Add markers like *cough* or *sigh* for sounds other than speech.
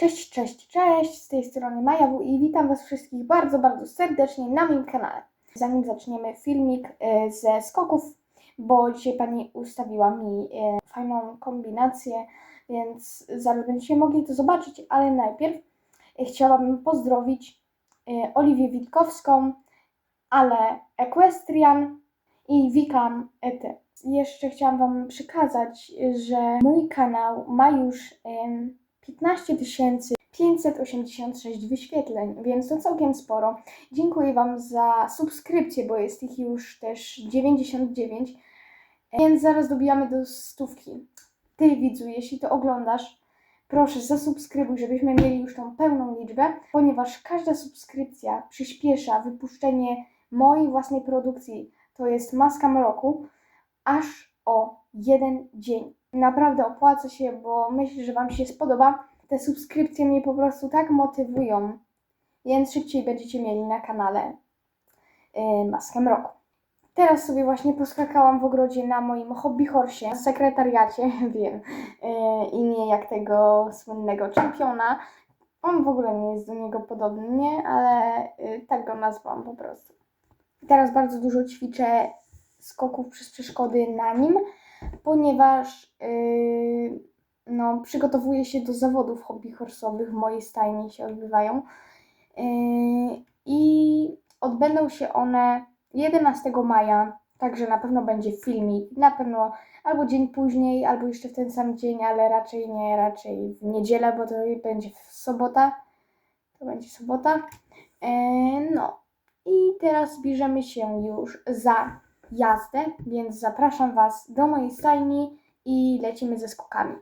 Cześć, cześć, cześć, z tej strony Maja W i witam Was wszystkich bardzo, bardzo serdecznie na moim kanale. Zanim zaczniemy filmik e, ze skoków, bo dzisiaj Pani ustawiła mi e, fajną kombinację, więc zaraz będziecie mogli to zobaczyć, ale najpierw e, chciałabym pozdrowić Oliwię Witkowską, Ale Equestrian i Wikam ET. Jeszcze chciałam Wam przekazać, że mój kanał ma już 15 586 wyświetleń, więc to całkiem sporo. Dziękuję Wam za subskrypcję, bo jest ich już też 99, więc zaraz dobijamy do stówki. Ty widzu, jeśli to oglądasz, proszę zasubskrybuj, żebyśmy mieli już tą pełną liczbę, ponieważ każda subskrypcja przyspiesza wypuszczenie mojej własnej produkcji, to jest Maska Mroku, aż o jeden dzień. Naprawdę opłaca się, bo myślę, że Wam się spodoba. Te subskrypcje mnie po prostu tak motywują, więc szybciej będziecie mieli na kanale yy, Maskę Mroku. Teraz sobie właśnie poskakałam w ogrodzie na moim hobby horsie, sekretariacie, *laughs* wiem, yy, i nie jak tego słynnego czempiona. On w ogóle nie jest do niego podobny? Ale yy, tak go nazwałam po prostu. Teraz bardzo dużo ćwiczę skoków przez przeszkody na nim, ponieważ yy, no, przygotowuję się do zawodów hobby horsowych w mojej stajni się odbywają yy, i odbędą się one 11 maja, także na pewno będzie filmik, na pewno albo dzień później, albo jeszcze w ten sam dzień, ale raczej nie, raczej w niedzielę, bo to będzie sobota, to będzie sobota. Yy, no i teraz bierzemy się już za jazdę, więc zapraszam Was do mojej stajni i lecimy ze skokami.